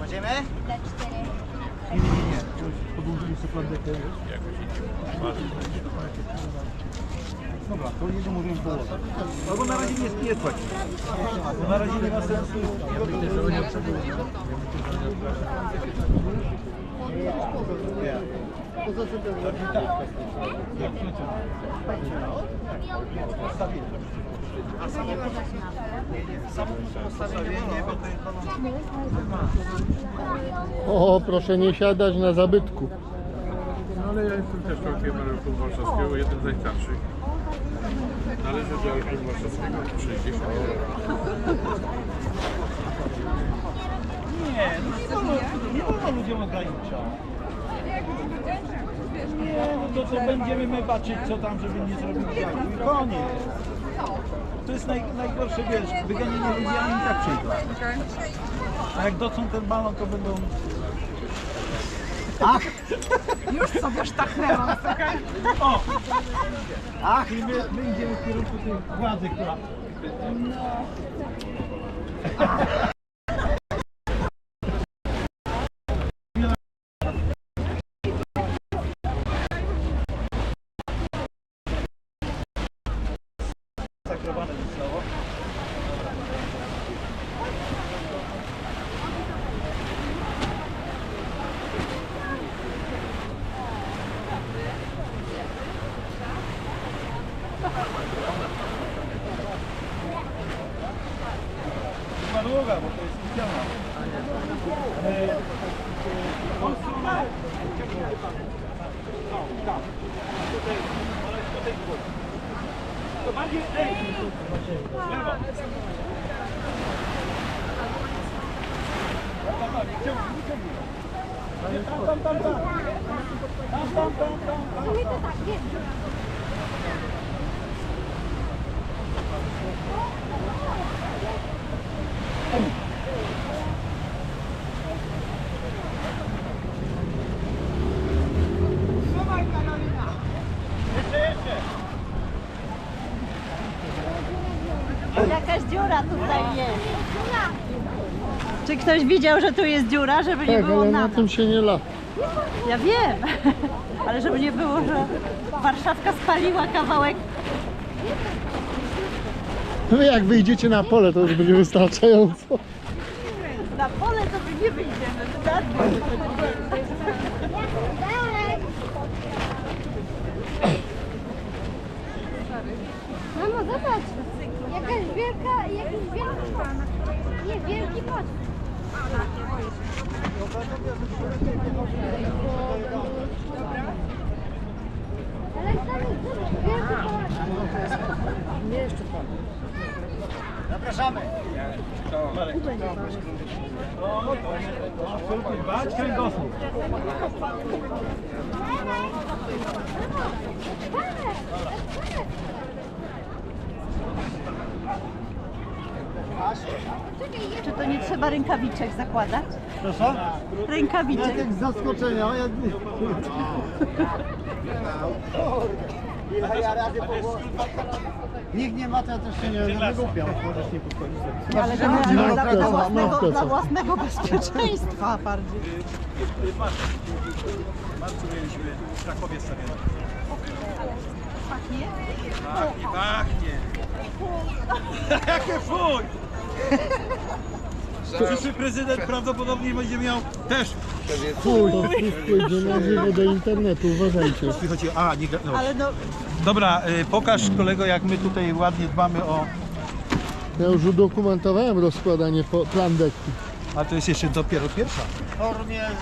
Możemy? Nie, nie, nie, nie. Sobie plandekę. Dobra, to nie możemy położyć. Albo na razie nie, nie płacić. Bo na razie nie ma sensu. O, proszę nie siadać na zabytku. No ale ja jestem też członkiem Archiwum Warszawskiego, jednym z najstarszych. Należy do Archiwum Warszawskiego 60 Nie, no nie wolno ludziom ograniczać. Nie, no to co będziemy my patrzeć, co tam, żeby nie zrobić działu i koniec. To jest naj, najgorsze, wiesz, wyganianie ludzi, a oni tak przyjdą. A jak docą ten balon, to będą... Ach! Już sobie sztachnęłam. O! Ach, i my, my idziemy w kierunku tej władzy, która... Zakrowane słowo. Chyba długa, bo to jest ściana. E, tą stronę- O, tam. Tutaj, ale tutaj w górę. To bardziej, ej! w Lewo. Tam, tam, ciągnij, ciągnij. Tam, tam, tam, tam. Tam, tam, tam, tam, tam. Jeszcze, jeszcze. Jakaś dziura tutaj jest. Czy ktoś widział, że tu jest dziura, żeby nie Tak, było ale na tym się nie lata. Ja wiem, ale żeby nie było, że Warszawka spaliła kawałek. No jak wyjdziecie na pole, to już będzie wystarczająco. Na pole to my nie wyjdziemy, wystarczy. Mamo, wielka, jakiś wielki Nie, wielki pot. Ale tam jest wielki pałac. Zapraszamy. Absolutnie dbać kręgosłup. Czy to nie trzeba rękawiczek zakładać? Proszę? Rękawiczek. Jak z zaskoczenia, ja... Po Nikt nie ma, to ja też się nie, wygłupiam. Możesz nie podchodzić. Ale No, dla, dla, własnego, dla własnego bezpieczeństwa bardziej. Marcu mieliśmy w Krakowie stawione. Pachnie? Pachnie, pachnie. Jakie fuj! Przyszły prezydent prawdopodobnie będzie miał też. Na żywo do internetu, uważajcie. Chodzi, a, nie, no. Ale no, Dobra, y, pokaż kolego jak my tutaj ładnie dbamy o... Ja już udokumentowałem rozkładanie po, plan dekki. A to jest jeszcze dopiero pierwsza. W formie y,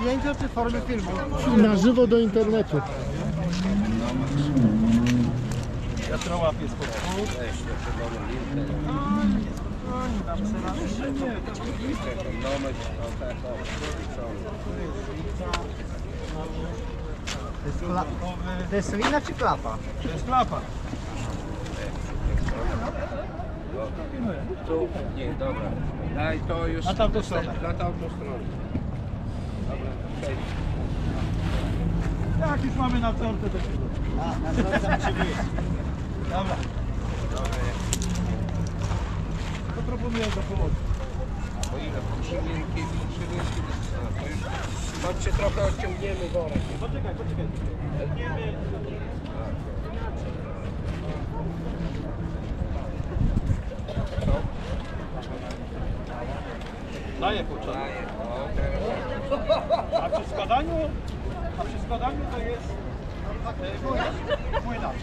zdjęcia czy w formie filmu? Na żywo do internetu. Wiatrołap jest pod spód. To jest, kla... to jest lina czy klapa? To jest klapa. Tu, nie, dobra. Daj to już Na tamtą stronę. na tamtą stronę. Dobra, przejdź. Tak, już mamy na tortę do siebie. A, na drodze musi być. Dobra. To proponuję do pomocy. Po ile? Po trzy. A, to już... Chodźcie trochę odciągniemy worek. Poczekaj, poczekaj. Weźmiemy... Daję teraz... A przy składaniu, a przy składaniu to jest e, młynarz.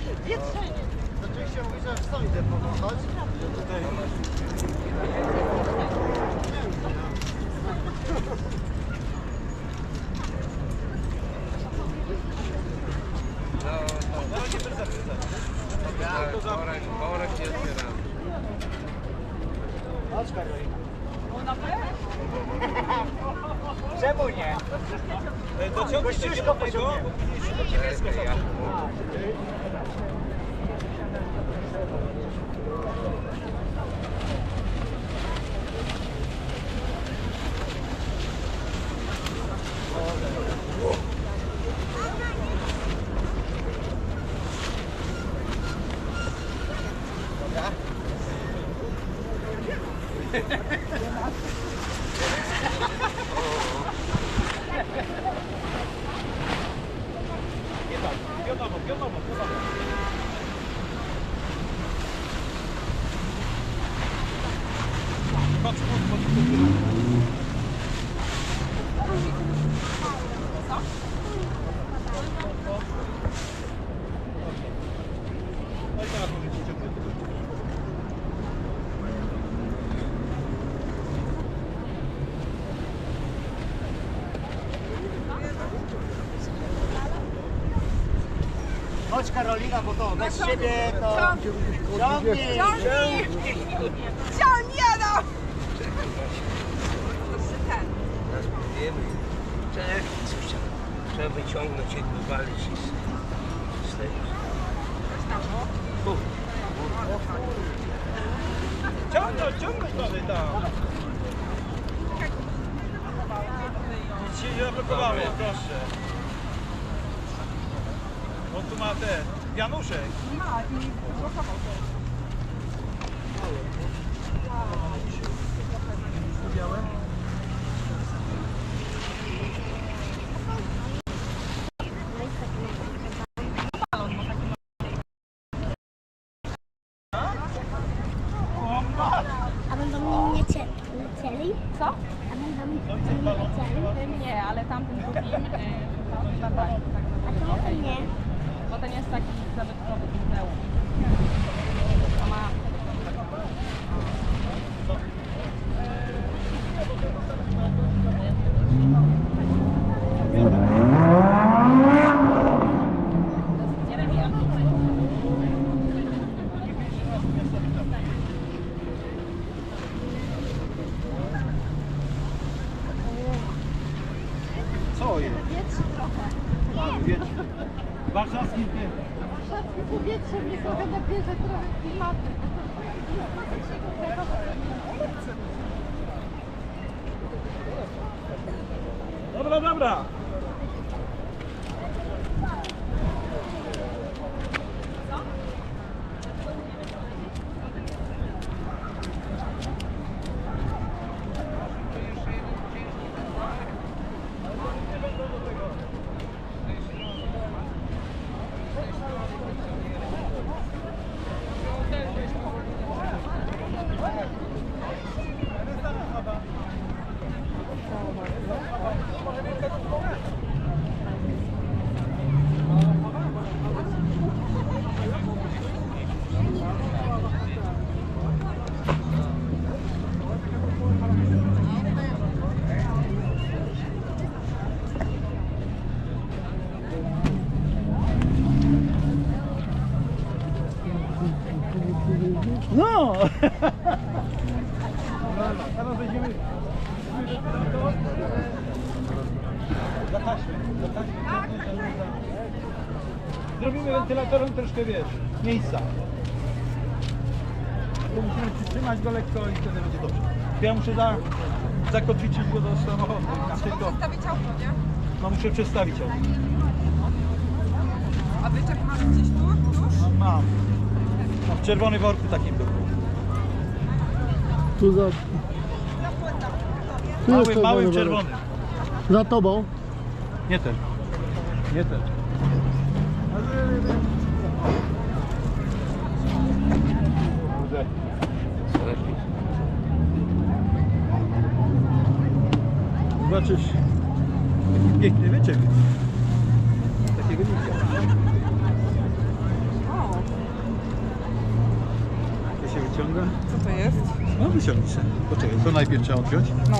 Młynarz. Oczywiście mówi, że w idę pomagać. Tutaj. To... Chodź Karolina. Czemu nie? Dociągnij się do tego, bo później się do ciebie Czekaj, ja... Pionowo, pionowo, pionowo. Chodź, chodź, chodź, chodź. No i teraz możecie ciągnąć tego. Chodź Karolina, bo to bez siebie to... Ciągnij! Ciągnij! Ciągnij, no! Teraz wiemy. Czekaj, coś trzeba. Trzeba wyciągnąć i wywalić i z, tego. Ciągnąć, ciągnąć dalej tam. Nic się nie zablokowało, proszę. On tu ma ten, Januszek. Ma i blokował. Białe? A będą mi lecie, lecieli? Co? A będą mi lecieli? Tym nie, ale tamtym drugim yy, latają. Tak A naprawdę. to nie. Bo ten jest taki zabytkowy muzeum. To ma. Co jest? Wietrzy trochę. Tak, wiecie. Warszawski ten. Warszawskie powietrze mnie trochę nabierze, trochę klimaty. Dobra, dobra. No! Teraz będziemy... Zataśmy, zataśmy. Zrobimy wentylatorem troszkę, wiesz, miejsca. Bo musimy przytrzymać go lekko i wtedy będzie dobrze. Ja muszę za, zakotwiczyć go do samochodu. Inaczej to, Zostawić auto, nie? no muszę przestawić auto. Mam. Mam w czerwonym worku takim był. Tu za... Tu Mały, małym czerwonym. Za tobą. Nie ten. Nie ten. Zobaczysz, jaki piękny wyczek. Takiego nie widziałem. To się wyciąga. Co to jest? No wyciągnij się. Poczekaj, to najpierw trzeba odpiąć. No.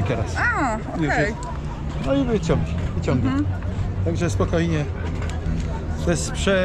I teraz. A, okej. jest. No i wyciągnij. wyciągnij. Także spokojnie. Bez prze